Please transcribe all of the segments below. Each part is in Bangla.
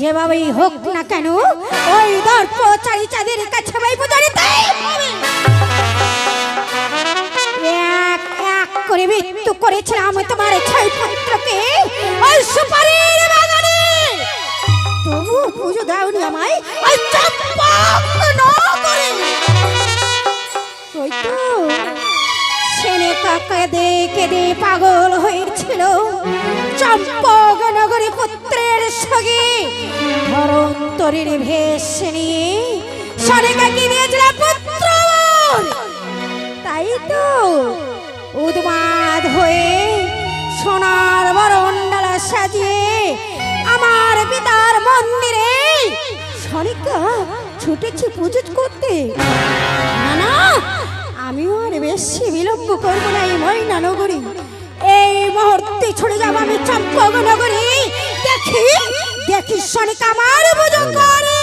যেভাবেই হোক না কেন, ওই দর্পচারী চাঁদের কাছে প্রচারিতেই হবে। এক এক করে মৃত্যু করেছিলাম তোমার ছয় পুত্রকে। ওই সুপারির বাগানে। তবু পুজো দাওনি আমায়, ওই চম্পক নগরে ওই তো ছেলে কাকা দে কেঁদে পাগল হয়েছিল। চম্পক নগরী পুত্রের সঙ্গে ধরন্তরীর ভেষ নিয়ে পুত্র? তাই তো উদ্মাদ হয়ে সোনার বরণডালা সাজিয়ে আমার পিতার মন্দিরে সনিকা ছুটেছি পুজো করতে। না না, আমিও আর বেশি বিলম্ব করব না এই ময়না নগরী মুহূর্তে ছুটে যাব আমি চম্পক নগরী। দেখি দেখি সনিকা আমার পুজো করে।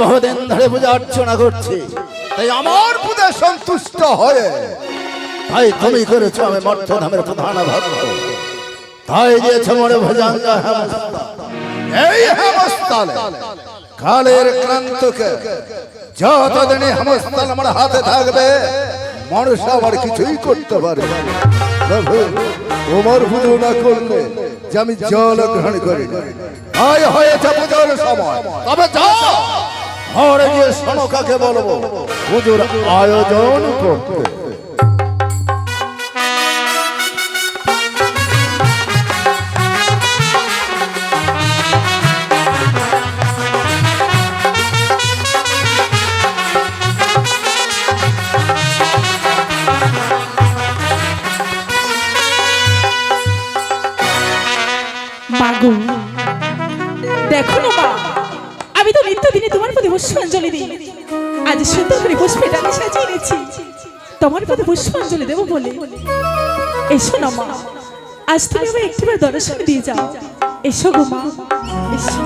বহুদিন ধরে পূজা অর্চনা করছি। তাই আমার পূজা সন্তুষ্ট হয়ে তাই তুমি করেছ আমি মর্থধামের প্রধান ভক্ত। তাই দিয়েছ মরে ভজাঙ্গা এই কালের যতদিনে হেমস্তাল আমার হাতে থাকবে মানুষ আবার কিছুই করতে পারে না। প্রভু তোমার পুজো না করলে যে আমি জল গ্রহণ করি। আয় হয়েছে পুজোর সময়। তবে যাও! ঘরে গিয়ে সনকাকে বলব? পুজোর আয়োজন করতে। পুষ্পাঞ্জলি দিই। আজ সুন্দর করে পুষ্পে সাজিয়ে এনেছি। তোমার প্রতি পুষ্পাঞ্জলি দেবো বলে। এসো না মা। আজ তুমি আমার একটিবার দর্শন দিয়ে যাও। এসো গো মা। এসো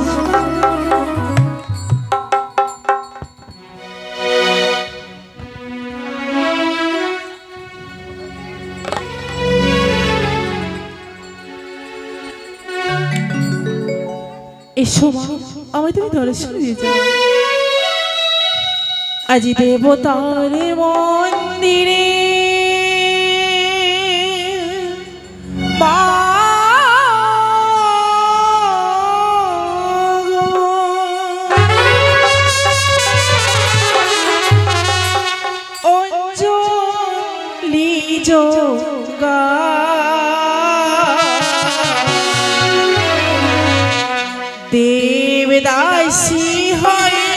এসো মা। আমায় তুমি দর্শন দিয়ে যাও। আজি দেবতার মন্দিরে দেবদাসী হয়ে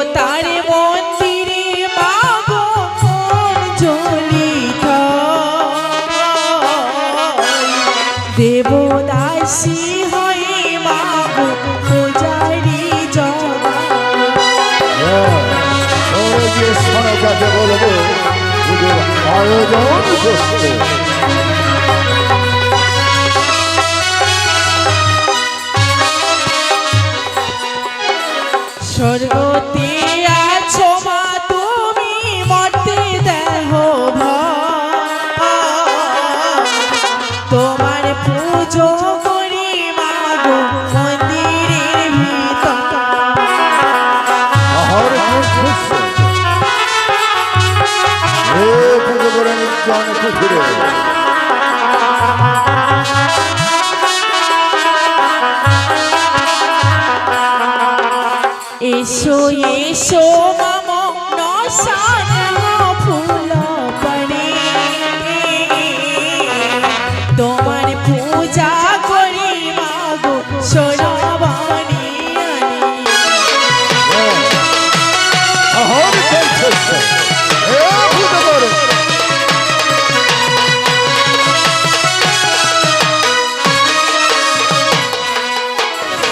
দেবতার মন্দিরে মাগো জ্বলিত। দেবদাসী হয়ে মাগো পূজারি গিয়ে সনকাকে বলব আয়োজন করতে প্রাণ পুকুরে এসো এসো তোমার পূজা করি মাগো সোনা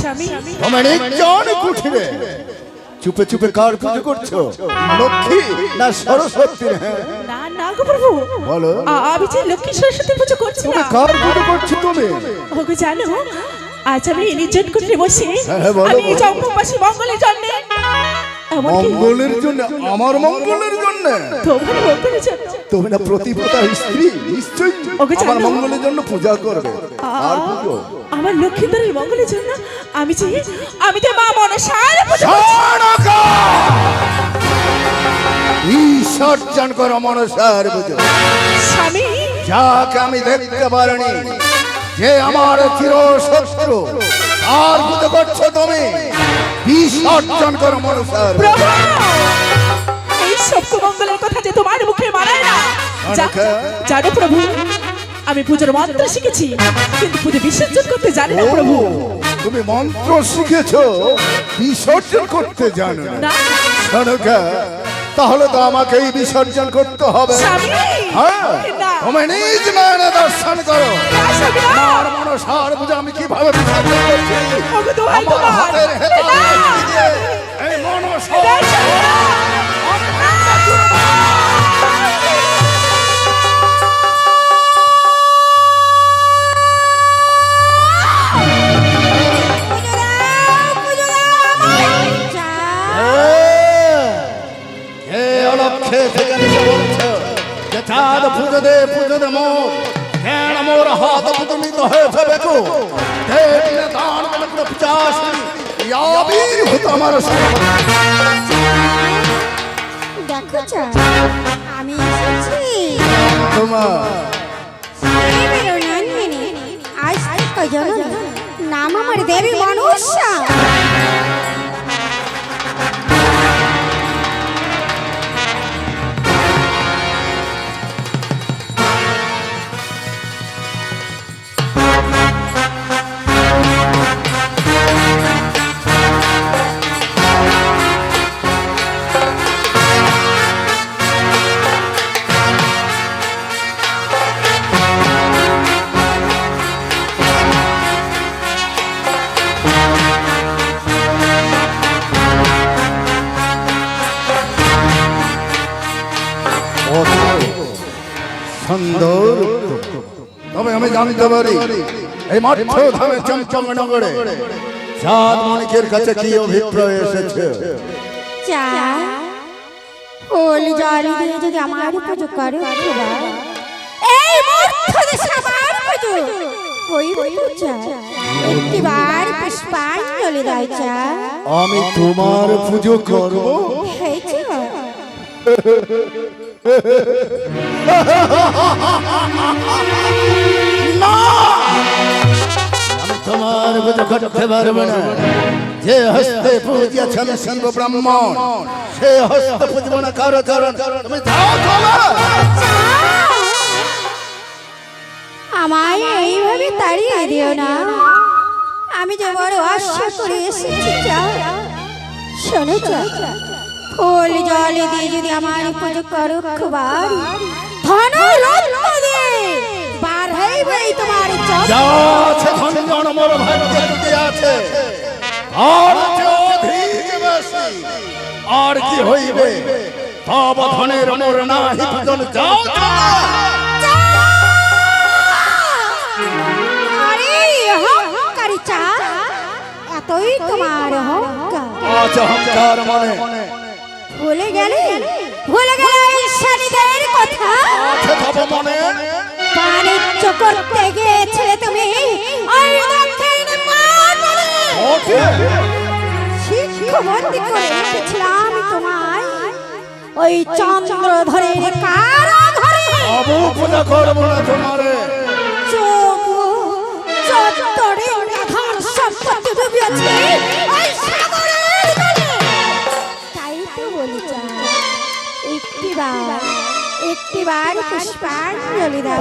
স্বামী। কুঠিরে। চুপে চুপে কার পুজো করছ? লক্ষ্মী না সরস্বতী না না গো প্রভু। বলো। আমি যে লক্ষ্মী সরস্বতী পুজো করছি না। কার পুজো করছ তুমি? ওগো জানো আজ আমি নির্জন কুটিরে বসে হ্যাঁ, হ্যাঁ, আমি বলো। মঙ্গলের জন্য মঙ্গলের জন্য আমার মঙ্গলের জন্য। তোমার মঙ্গলের জন্য। তুমি না প্রতিপতা স্ত্রী নিশ্চয়ই। আমার মঙ্গলের জন্য পূজা করবে। আর পুজো। আমার লক্ষ্মীন্দরের মঙ্গলের জন্য আমি যে আমি যে মা মনসার পুজো সনকা ঈশ্বর জন করো মনসার পুজো। স্বামী যাকে আমি দেখতে পারিনি যে আমার চির শত্রু আর পুজো করছ তুমি? বিসর্জন করো মনসার এই সপ্ত মঙ্গলের কথা যে তোমার মুখে মানায় না। জানো প্রভু আমি পুজোর মন্ত্র শিখেছি কিন্তু পুজো বিসর্জন করতে জানি না প্রভু। তুমি মন্ত্র শিখেছো বিসর্জন করতে জানো না। তাহলে তো আমাকেই বিসর্জন করতে হবে। হ্যাঁ? তুমি নিজ নয়নে দর্শন করো। আমার মনসার আমি কীভাবে বিসর্জন করছি? ওগো, আমার হাতের হেতা এই মনসা অলক্ষে থেকে নিচে বলছো যে চাঁদ পুজো দে পুজো দে মোর কেন মোর হাত নিতে হয়েছে বেকু। দেখলে দান করে পুরো ইয়াবির ভূত আমার দেখো চা, আমি এসেছি। তোমার আজ নাম আমার দেবী মনুষ্যা। আমি পারি এই মাঠ ধামে চমচম নগরে। চাঁদ মানিকের কাছে কি অভিপ্রায় এসেছে? চা ফুল দিয়ে যদি আমার পুজো করো খোদা, এই মূর্খ দেশে আমার পুজো। ওই পূজা একটিবার পুষ্পাঞ্জলি দাও চা। আমি তোমার পুজো করব? হয়েছে তোমার পুজো করতে পারব না। যে হস্তে ব্রাহ্মণ সে হস্তে না তুমি যাও আমায় এইভাবে তাড়িয়ে দিও না। আমি যে বড় আশা করে এসেছি চা শোনো ফুল জল দিয়ে যদি আমার পুজো করো খুবার ধন রত্ন হইবে তোমার যা আছে ধনজন মোর ভাগ্যে জুটে আছে। আর অধিক বেশি আর কি হইবে? তব ধনের মোর নাহি ভজন যাও আরে হংকারি চা। এতই তোমার হংকার আজ অহংকার মনে। ভুলে গেলে? ভুলে গেলে কথা? আছে তব মনে। বাণিজ্য করতে গিয়েছিলে তুমি? ওই দক্ষিণ তোমায়। ওই চন্দ্রধরের কারা ধরে অবপূজা করব না তোমারে। চোখ তাই তো বলি চা একটি বার। একটিবার পুষ্পাঞ্জলি দাও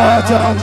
আজ আজ